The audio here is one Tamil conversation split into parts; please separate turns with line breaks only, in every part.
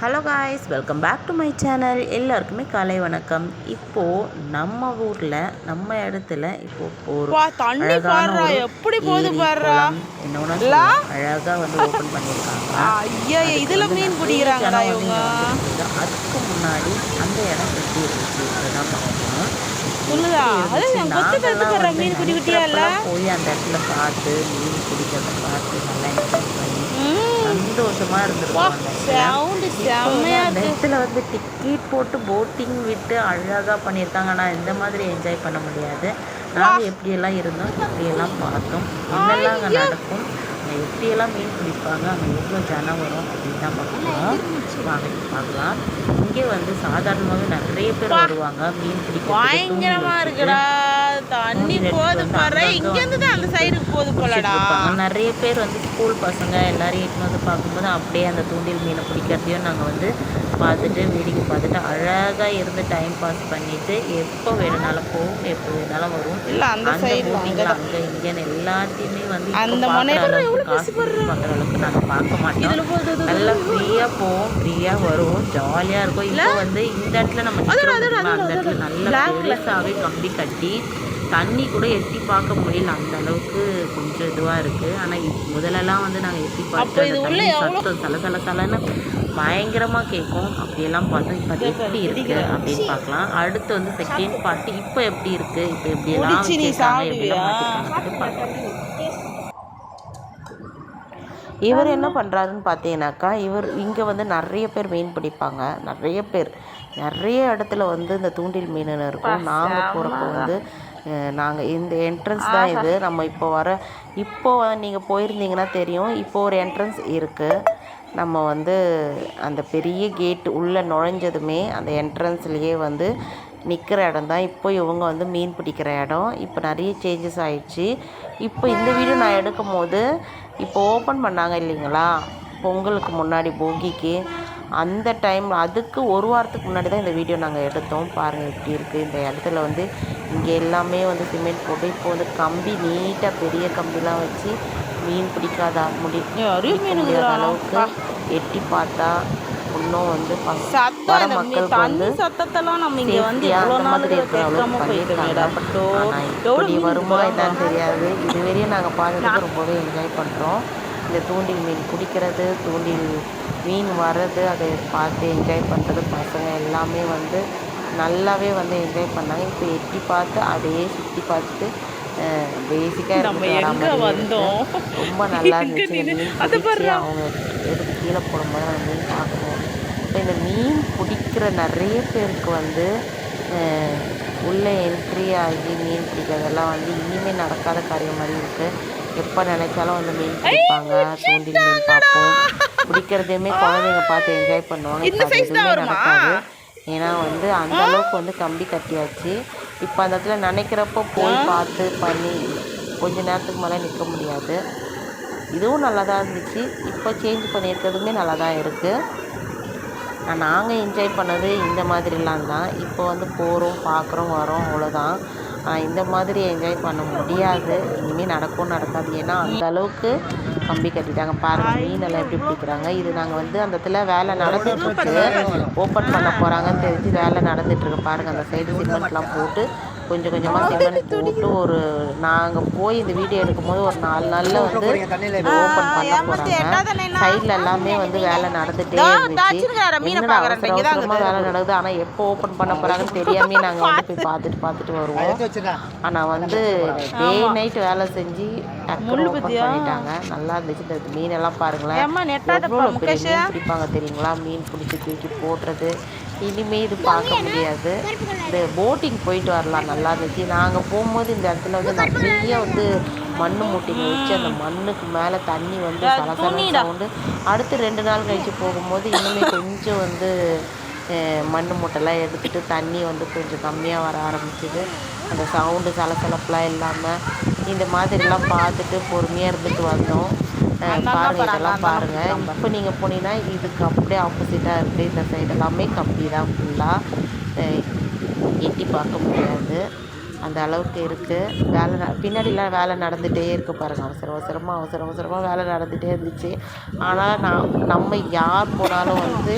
Hello guys welcome back to my channel எல்லாருக்குமே காலை வணக்கம். இப்போது நம்ம ஊரில் நம்ம இடத்துல இப்போ
தண்ணி
அழகான
எப்படி போகுது
என்னோட? அழகாக வந்து ஓப்பன் பண்ணியிருக்காங்க.
இதுல மீன்
வந்துருக்கு. அதுக்கு முன்னாடி அந்த இடம் எப்படி இருந்துச்சு அதுதான்
சொல்லுதா அது மீன் குட்டி குட்டியா
போய் அந்த இடத்துல பார்த்து மீன் பிடிக்கிறத பார்த்து நல்லா என்ஜாய் பண்ணி
ம்
சந்தோஷமா இருந்திருக்கோம். இப்போ வந்து டிக்கெட் போட்டு போட்டிங் விட்டு அழகாக பண்ணியிருக்காங்க. ஆனால் இந்த மாதிரி என்ஜாய் பண்ண முடியாது. நாங்கள் எப்படியெல்லாம் இருந்தோம் எப்படியெல்லாம் பார்த்தோம். என்னெல்லாம் அங்கே நடக்கும்? எப்படியெல்லாம் மீன் பிடிப்பாங்க? அங்கே எவ்வளோ ஜனம் வரும்? அப்படின்னு தான் பார்க்கலாம் வாங்க பார்க்கலாம். இங்கே வந்து சாதாரணமாகவே நிறைய பேர் வருவாங்க. மீன்
பயங்கரமா
பிடிக்கிறதுக்கு
இருக்குடா. தண்ணி போகுது பாரு. இங்க இருந்து தான் அந்த சைடுக்கு போகுது போலடா.
நிறைய பேர் வந்து ஸ்கூல் பசங்க எல்லாரையும் இட்டுன்னு வந்து பார்க்கும்போது அப்படியே அந்த தூண்டில் மீனை பிடிக்கிறதையும் நாங்கள் வந்து பார்த்துட்டு வேடிக்கை பார்த்துட்டு அழகாக இருந்து டைம் பாஸ் பண்ணிட்டு எப்போ வேணுனாலும் போகும் எப்போ வேணாலும் வரும்.
இல்ல அந்த
போட்டிங்கில் அங்கே இங்கேன்னு எல்லாத்தையுமே வந்து
அந்த
காசு பார்க்குற அளவுக்கு நாங்கள் பார்க்க மாட்டோம். நல்லா ஃப்ரீயாக போவோம் ஃப்ரீயாக வரும் ஜாலியாக இருக்கும். இப்போ வந்து இந்த இடத்துல நம்ம அந்த இடத்துல நல்லா பெருசாகவே கம்பி கட்டி தண்ணி கூட எட்டி பார்க்க முடியல. அந்த அளவுக்கு கொஞ்சம் இதுவாக இருக்குது ஆனால் முதல்லலாம் வந்து நாங்கள் எட்டி பார்த்து சத்தம் சல சல சலன்னு பயங்கரமாக கேட்கும். அப்படியெல்லாம் பார்த்தோம் இப்போ எப்படி இருக்குது அப்படின்னு பார்க்கலாம். அடுத்து வந்து செகண்ட் பார்ட்டு இப்போ எப்படி இருக்குது இப்போ எப்படியெல்லாம் பார்க்கலாம் இவர் என்ன பண்ணுறாருன்னு பார்த்தீங்கன்னாக்கா இவர் இங்கே வந்து நிறைய பேர் மீன் பிடிப்பாங்க. நிறைய பேர். நிறைய இடத்துல வந்து இந்த தூண்டில் மீன் இருக்கும். நாங்கள் போகிறப்ப வந்து நாங்கள் இந்த என்ட்ரன்ஸ் தான் இது. நம்ம இப்போ வர இப்போ நீங்கள் போயிருந்தீங்கன்னா தெரியும். இப்போ ஒரு என்ட்ரன்ஸ் இருக்குது நம்ம வந்து அந்த பெரிய கேட் உள்ளே நுழைஞ்சதுமே அந்த என்ட்ரன்ஸ்லேயே வந்து நிற்கிற இடம் தான். இப்போ இவங்க வந்து மீன் பிடிக்கிற இடம். இப்போ நிறைய சேஞ்சஸ் ஆயிடுச்சு. இப்போ இந்த வீடியோ நான் எடுக்கும் போது இப்போ ஓப்பன் பண்ணாங்க இல்லைங்களா? பொங்கலுக்கு முன்னாடி போகிக்கு. அந்த டைம் அதுக்கு ஒரு வாரத்துக்கு முன்னாடி தான் இந்த வீடியோ நாங்கள் எடுத்தோம். பாருங்கள் எப்படி இருக்குது இந்த இடத்துல வந்து இங்கே எல்லாமே வந்து சிமெண்ட் போட்டு இப்போ வந்து கம்பி நீட்டாக பெரிய கம்பிலாம் வச்சு மீன் பிடிக்காத முடி முடியாத அளவுக்கு எட்டி பார்த்தா இன்னும் வந்து வர மக்களுக்கு வந்து
சத்தத்தெல்லாம் நம்ம இங்க வந்து
சேஃப்டியாக
எவ்வளோ
அந்த
நாள்
மாதிரி இருக்கிற அளவுக்கு
கேட்காம போயிட்டோமேடா
பண்ணியிருக்காங்க.
பட்டோ
ஆனால் இப்படி வருமா என்னன்னு தெரியாது. இதுவரையும் நாங்கள் பார்த்ததுக்கு ரொம்பவே என்ஜாய் பண்ணுறோம் இந்த தூண்டில் மீன் பிடிக்கிறது தூண்டில் மீன் வர்றது அதை பார்த்து என்ஜாய் பண்ணுறது பசங்க எல்லாமே வந்து நல்லாவே வந்து என்ஜாய் பண்ணாங்க. இப்போ எட்டி பார்த்து அதையே சுற்றி பார்த்துட்டு பேசிக்காக
நம்ம எங்க வந்தோம்?
ரொம்ப நல்லா இருந்துச்சு. அவங்க எடுத்து கீழே போடும்போது அந்த மீன் பார்க்கணும். இப்போ இந்த மீன் பிடிக்கிற நிறைய பேருக்கு வந்து உள்ளே என்ட்ரி ஆகி மீன் பிடிக்கிறதெல்லாம் வந்து இனிமேல் நடக்காத காரியம் மாதிரி இருக்குது எப்போ நினைச்சாலும் வந்து மீன் பிடிப்பாங்க. தூண்டில் மீன் பார்ப்போம். பிடிக்கிறதையுமே குழந்தைங்க பார்த்து என்ஜாய் பண்ணுவாங்க. இப்போ எதுவுமே நடக்காது. ஏன்னா வந்து அந்த அளவுக்கு வந்து கம்பி கட்டியாச்சு. இப்போ அந்த இடத்துல நினைக்கிறப்போ போய் பார்த்து பண்ணி கொஞ்ச நேரத்துக்கு மேலே நிற்க முடியாது. இதுவும் நல்லா தான் இருந்துச்சு. இப்போ சேஞ்ச் பண்ணியிருக்கிறதுமே நல்லா தான் இருக்குது நாங்கள் என்ஜாய் பண்ணது இந்த மாதிரிலாம் தான். இப்போ வந்து போகிறோம் பார்க்குறோம் வரோம் அவ்வளோதான் இந்த மாதிரி என்ஜாய் பண்ண முடியாது. இனிமேல் நடக்கும் நடக்காது. ஏன்னா அந்த அளவுக்கு கம்பி கட்டிட்டாங்க. பாருங்கள் மீன் எல்லாம் எப்படி பிடிக்கிறாங்க. இது நாங்கள் வந்து அந்த இடத்துல வேலை நடந்துட்டுருக்கு ஓப்பன் பண்ண போகிறாங்கன்னு தெரிஞ்சு வேலை நடந்துட்டுருக்கு பாருங்கள் அந்த சைடு சிமெண்ட்லாம் போட்டு கொஞ்சம் கொஞ்சமாக சிமெண்ட் போட்டு ஒரு நாங்கள் போய் இந்த வீடியோ எடுக்கும்போது ஒரு நாலு நாளில் வந்து ஓப்பன் பண்ண போகிறாங்க சைடில் எல்லாமே வந்து வேலை நடந்துகிட்டே இருந்துச்சு. அவசரமாக வேலை நடக்குது? ஆனால் எப்போ ஓப்பன் பண்ண போகிறாங்கன்னு தெரியாமே நாங்கள் வந்து போய் பார்த்துட்டு பார்த்துட்டு வருவோம். ஆனால் வந்து டே நைட் வேலை செஞ்சு டக்குனு ஓப்பன் பண்ணிட்டாங்க. நல்லா இருந்துச்சு. இந்த மீன் எல்லாம் பாருங்களேன். எவ்வளோ பெரிய மீன் பிடிப்பாங்க தெரியுங்களா? மீன் பிடிச்சி தூக்கி போடுறது இனிமே இது பார்க்க முடியாது. இந்த போட்டிங் போயிட்டு வரலாம் நல்லா இருந்துச்சு. நாங்கள் போகும்போது இந்த இடத்துல வந்து நிறைய வந்து மண்ணு மூட்டைங்க வச்சு அந்த மண்ணுக்கு மேலே தண்ணி வந்து சலசல சவுண்டு. அடுத்து ரெண்டு நாள் கழிச்சு போகும்போது இன்னுமே கொஞ்சம் வந்து மண்ணு மூட்டைலாம் எடுத்துட்டு தண்ணி வந்து கொஞ்சம் கம்மியாக வர ஆரம்பிச்சுது. அந்த சவுண்டு சலசலப்புலாம் இல்லாமல் இந்த மாதிரிலாம் பார்த்துட்டு பொறுமையாக இருந்துட்டு வந்தோம். அஹ் பாருங்க இதெல்லாம் பாருங்க. இப்போ நீங்கள் போனீங்கன்னா இதுக்கு அப்படியே ஆப்போசிட்டாக இருக்குது இந்த சைடு எல்லாமே கம்பி தான் ஃபுல்லாக எட்டி பார்க்க முடியாது. அந்த அளவுக்கு இருக்குது வேலை பின்னாடிலாம் வேலை நடந்துகிட்டே இருக்கு பாருங்கள் அவசர அவசரமாக அவசர அவசரமாக வேலை நடந்துகிட்டே இருந்துச்சு. ஆனால் நான் நம்ம யார் போனாலும் வந்து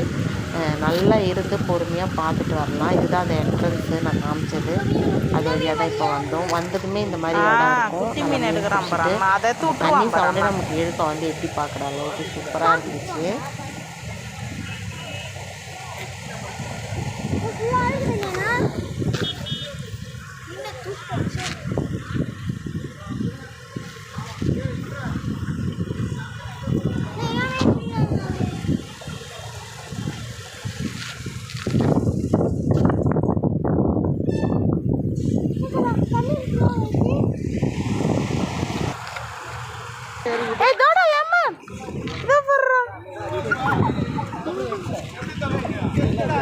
நல்லா இருந்து பொறுமையாக பார்த்துட்டு வரலாம். இதுதான் அந்த என்ட்ரன்ஸு நான் காமிச்சது. அது வழியாக தான் இப்போ வந்தோம். வந்ததுமே இந்த மாதிரி இடம் இருக்கும். தண்ணி சவுண்டே. நமக்கு இழுக்க வந்து எட்டி பார்க்குற அளவுக்கு சூப்பராக இருந்துச்சு
ஏய் தோடா ஏம்மா இதோ போடுறோம் ஏய் இதை பேர் குட்டி மீன் மாட்டிச்சு பாரு.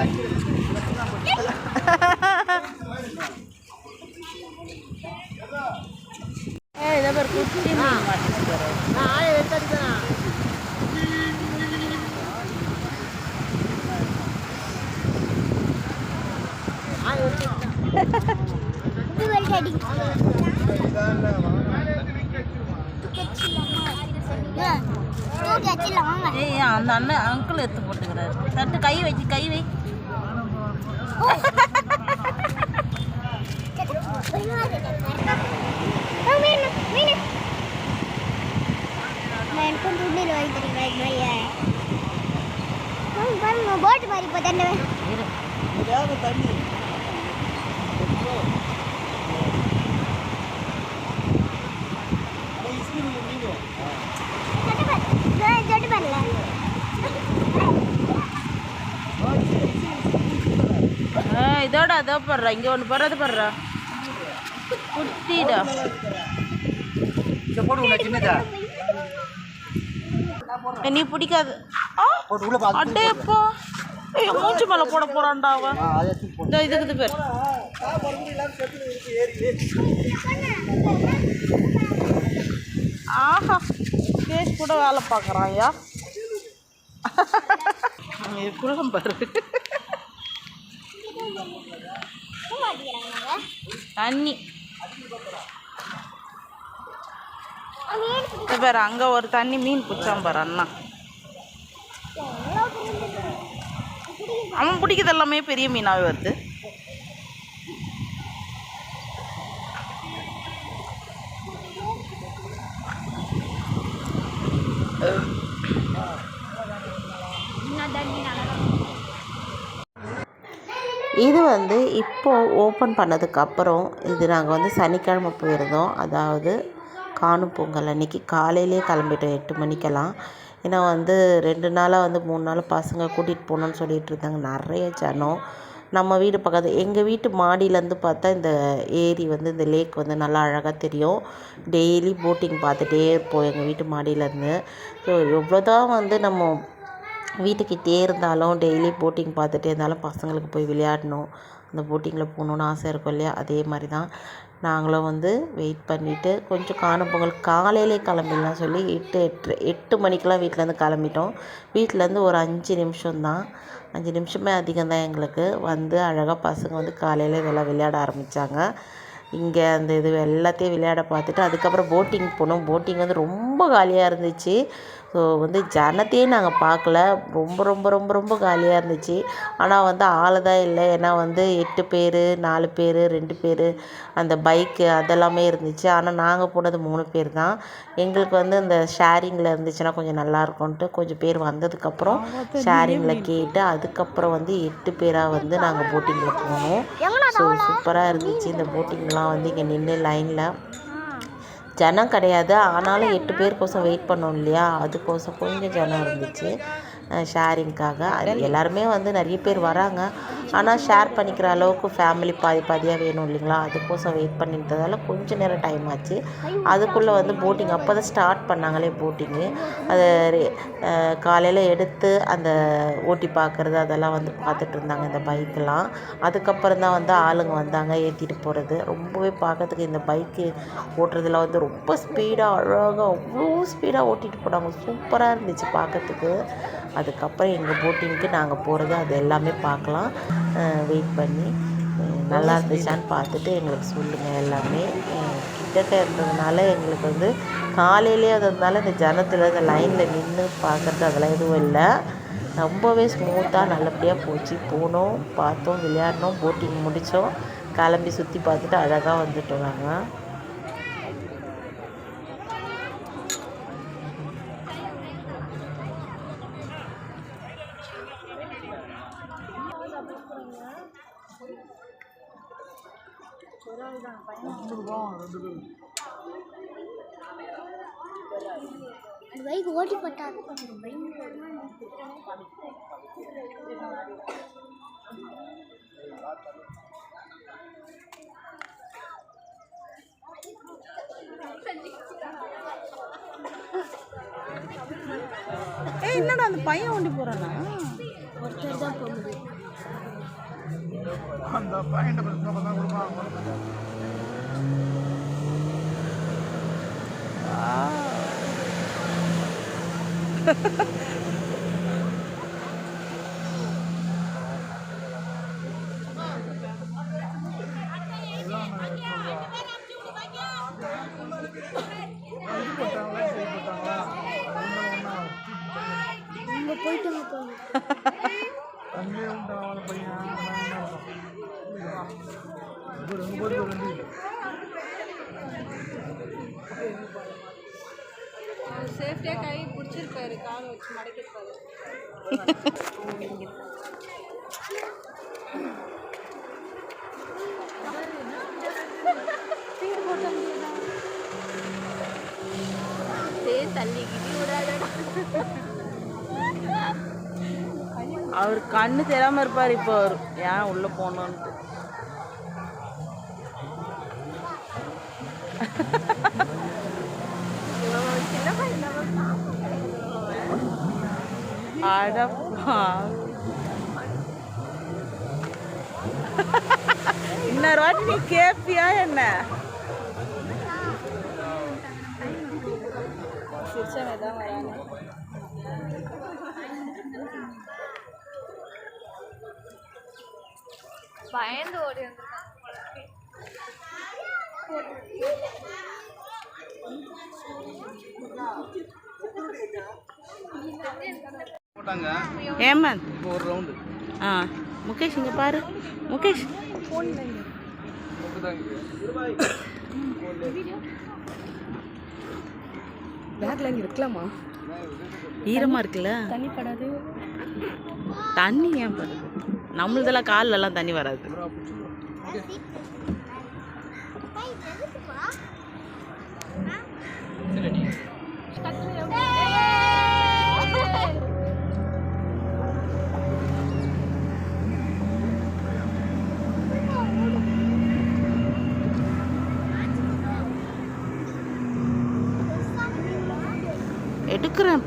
ஏய் அந்த அண்ணன் அங்கிள் எடுத்து போட்டுக்கிறாரு. தட்டு கை வச்சு கை வை.
போட்டு மாதிரி இப்போ பண்ணல
ஏய் இதோட அதோ போடுறா. இங்கே ஒன்று போடுறது போடுறா. குட்டிடா. ஏய், நீ பிடிக்காது. ஆ? அடேப்பா ஏய் மூச்சு மேலே போட போறான்டா அவன். இந்த இதுக்கு இது பேர். ஆஹா கேஸ் கூட வேலை பார்க்குறான் ஐயா குளம் பாரு. தண்ணி. பாரு அங்கே ஒரு தண்ணி மீன் பிடிச்சான் பாரு அண்ணா. அவன் பிடிக்கிறது எல்லாமே பெரிய மீனாகவே வருது
இது வந்து இப்போ ஓப்பன் பண்ணதுக்கப்புறம் இது நாங்கள் வந்து சனிக்கிழமை போயிருந்தோம். அதாவது காணும் பொங்கல். அன்னைக்கு காலையிலே கிளம்பிட்டோம் எட்டு மணிக்கெல்லாம். ஏன்னா வந்து ரெண்டு நாளாக வந்து மூணு நாள் பசங்க கூட்டிகிட்டு போகணுன்னு சொல்லிட்டு இருந்தாங்க. நிறைய ஜனம். நம்ம வீடு பக்கத்து எங்கள் வீட்டு மாடியிலேருந்து பார்த்தா இந்த ஏரி வந்து இந்த லேக் வந்து நல்லா அழகாக தெரியும். டெய்லி போட்டிங் பார்த்துட்டே இருப்போம் எங்கள் வீட்டு மாடியிலேருந்து. ஸோ எவ்வளோ தான் வந்து நம்ம வீட்டுக்கிட்டே இருந்தாலும் டெய்லி போட்டிங் பார்த்துட்டே இருந்தாலும் பசங்களுக்கு போய் விளையாடணும். அந்த போட்டிங்கில் போகணுன்னு ஆசை இருக்கும் இல்லையா? அதே மாதிரி தான். நாங்களும் வந்து வெயிட் பண்ணிவிட்டு கொஞ்சம் காணும் பொங்கல் காலையிலே கிளம்பிடலாம் சொல்லி எட்டு எட்டு எட்டு மணிக்கெலாம் வீட்டிலேருந்து கிளம்பிட்டோம். வீட்டிலேருந்து ஒரு அஞ்சு நிமிஷம்தான். அஞ்சு நிமிஷமே அதிகம் தான் எங்களுக்கு. வந்து அழகாக பசங்க வந்து காலையில் இதெல்லாம் விளையாட ஆரம்பித்தாங்க இங்கே அந்த இது எல்லாத்தையும் விளையாட பார்த்துட்டு அதுக்கப்புறம் போட்டிங் போனோம். போட்டிங் வந்து ரொம்ப காலியாக இருந்துச்சு. ஸோ வந்து ஜனத்தையே நாங்கள் பார்க்கல. ரொம்ப ரொம்ப ரொம்ப ரொம்ப காலியாக இருந்துச்சு. ஆனால் வந்து ஆள் தான் இல்லை. ஏன்னா வந்து எட்டு பேர் நாலு பேர் ரெண்டு பேர் அந்த பைக்கு அதெல்லாமே இருந்துச்சு. ஆனால் நாங்கள் போனது மூணு பேர் தான். எங்களுக்கு வந்து அந்த ஷேரிங்கில் இருந்துச்சுன்னா கொஞ்சம் நல்லா இருக்கும்ன்ட்டு கொஞ்சம் பேர் வந்ததுக்கப்புறம் ஷேரிங்கில் கேட்டு அதுக்கப்புறம் வந்து எட்டு பேராக வந்து நாங்கள் போட்டிங்கில் போனோம். ஸோ சூப்பராக இருந்துச்சு. இந்த போட்டிங்லாம் வந்து இங்கே நின்று லைனில் ஜனம் கிடையாது. ஆனாலும் எட்டு பேருக்கோசம் வெயிட் பண்ணோம் இல்லையா? அதுக்கோசம் கொஞ்சம் ஜனம் இருந்துச்சு. ஷேரிங்க்காக எல்லாருமே வந்து நிறைய பேர் வராங்க. ஆனால் ஷேர் பண்ணிக்கிற அளவுக்கு ஃபேமிலி பாதி பாதியாக வேணும் இல்லைங்களா? அதுக்கோசம் வெயிட் பண்ணிட்டதால கொஞ்சம் நேரம் டைம் ஆச்சு. அதுக்குள்ளே வந்து போட்டிங் அப்போ தான் ஸ்டார்ட் பண்ணாங்களே போட்டிங்கு அது காலையில் எடுத்து அந்த ஓட்டி பார்க்குறது அதெல்லாம் வந்து பார்த்துட்டு இருந்தாங்க இந்த பைக்கெலாம் அதுக்கப்புறம் தான் வந்து ஆளுங்க வந்தாங்க ஏற்றிட்டு போகிறது ரொம்பவே பார்க்கறதுக்கு இந்த பைக்கு ஓட்டுறதுல வந்து ரொம்ப ஸ்பீடாக அழகாக அவ்வளோ ஸ்பீடாக ஓட்டிகிட்டு போனாங்க. சூப்பராக இருந்துச்சு பார்க்கறதுக்கு. அதுக்கப்புறம் எங்கள் போட்டிங்க்கு நாங்கள் போகிறது அது எல்லாமே பார்க்கலாம். வெயிட் பண்ணி. நல்லா இருந்துச்சான்னு பார்த்துட்டு எங்களுக்கு சொல்லுங்கள் எல்லாமே. கிட்டக்க இருந்ததுனால எங்களுக்கு வந்து காலையிலே அதனால இந்த ஜனத்தில் இந்த லைனில் நின்று பார்க்குறது அதெல்லாம் எதுவும் இல்லை. ரொம்பவே ஸ்மூத்தாக நல்லபடியாக போச்சு. போனோம் பார்த்தோம் விளையாடினோம் போட்டிங் முடித்தோம் கிளம்பி சுற்றி பார்த்துட்டு அழகாக வந்துட்டோம் நாங்கள்
அந்த பைக் ஓட்டி பட்டா
ஏய் என்னடா அந்த பையன் ஓண்டி போறானா?
ஒருத்தர் தான் போகுது அந்த போக கொடுப்பான். இங்க
சேஃப்டியாக கை பிடிச்சிருப்பாரு காலை வச்சு மடக்கிருப்பாரு.
அவர் கண்ணு தெரியாம இருப்பார் இப்போ அவர். ஏன் உள்ள போகணுன்ட்டு அடப்பா இன்னொரு வாட்டி நீ கேப்பியா என்ன
சிரிச்சவன் தான் வராங்க பயந்து ஓடி வந்திருக்காங்க
ஏமந்த்
ஒரு ரவுண்டு
ஆ முகேஷ் இங்கே பாரு முகேஷ்
பேக்ல இங்கே இருக்கலாமா
ஈரமாக இருக்குல்ல
தண்ணி படாது
தண்ணி ஏன் படுது நம்மளதெல்லாம் கால்ல எல்லாம் தண்ணி வராது எடுக்கிறேன்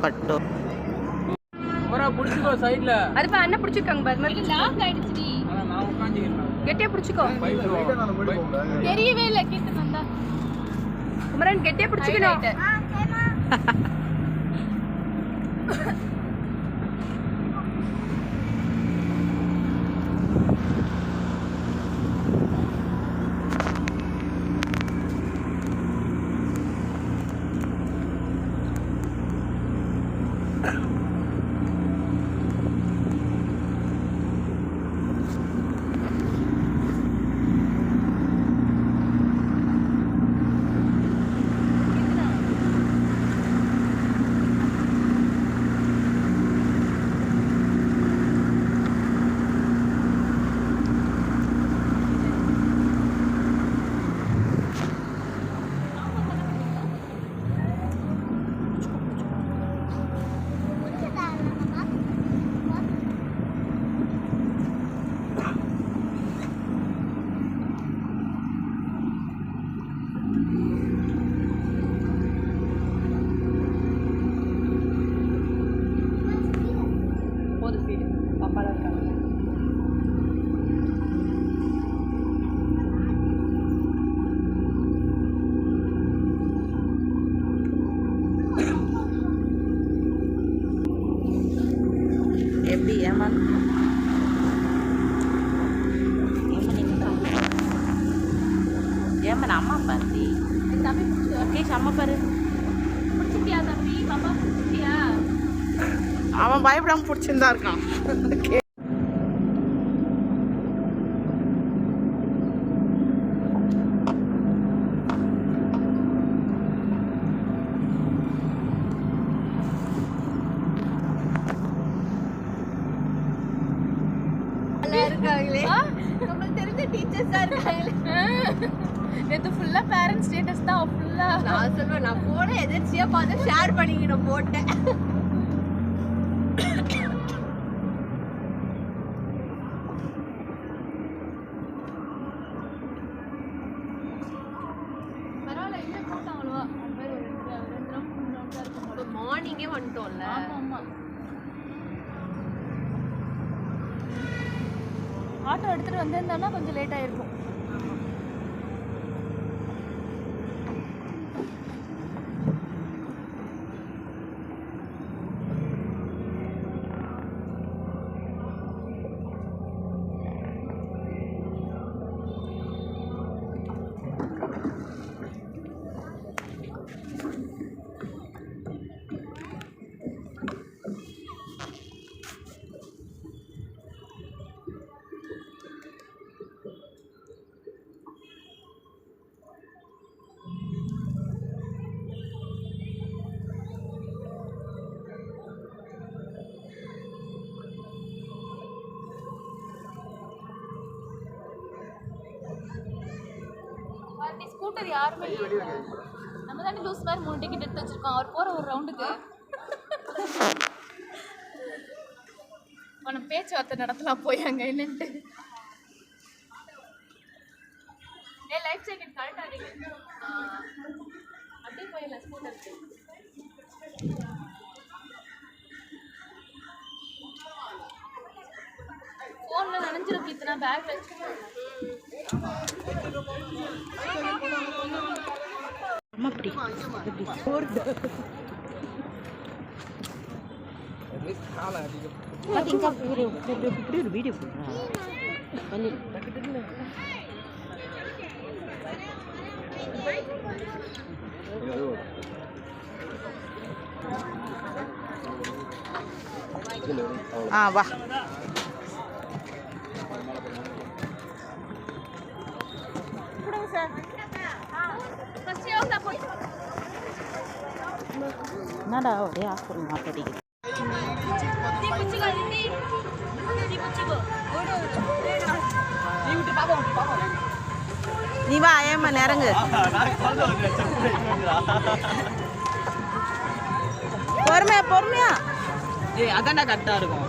பட்டு
அப்புறம் பிடிச்சிக்கோ சைடில்
அதுப்பா அண்ணன் பிடிச்சிருக்காங்க பாரு. மாதிரி லாக் ஆயிடுச்சுடி.
ஆனால் நான் உட்காந்துக்கிறேன்
கெட்டியா பிடிச்சிக்கோ. தெரியவே இல்லை கேட்டு வந்தா. குமரன் கெட்டியா பிடிச்சிக்கணும் போது ஸ்பீடு பாப்பா தான் இருக்காங்க
எப்படி ஏமான் ஏமன் அம்மா பாத்தி
தம்பி.
முகேஷ் அம்மா பாரு.
பிடிச்சிட்டியா தம்பி? பாப்பா பிடிச்சிட்டியா
அவன் பயப்படாம பிடிச்சிருந்தா இருக்கான்.
இருக்காங்களே. நம்மளுக்கு தெரிஞ்ச டீச்சர்ஸா இருக்காங்களே. நேத்து ஃபுல்லா பேரண்ட்ஸ் ஸ்டேட்டஸ் தான் ஃபுல்லா நான் சொல்லுவேன் நான் போன எதிர்ச்சியா பார்த்து ஷேர் பண்ணிக்கணும் போட்டேன். ஸ்கூட்டர் யாருமே இல்ல. நம்ம தானே லூஸ் மாதிரி மூணு டிக்கெட் எடுத்து வச்சிருக்கோம். அவர் போற ஒரு ரவுண்டுக்கு நம்ம பேச்சுவார்த்தை நடத்தலாம் போய் அங்க என்னன்ட்டு. பேக்ல நனைஞ்சிரும் கீர்த்தனா பேக்ல
அம்மா அப்படி.
பார்த்தீங்க இப்படி இப்படி ஒரு வீடியோ பண்ணி.
ஆ வா.
என்னடா ஒரே ஹாஸ்பிட்டல் மாட்டடிக்குது
நீ
வா ஏமா இறங்கு பொறுமையா பொறுமையா
ஏய் அதான்டா கரெக்டாக இருக்கும்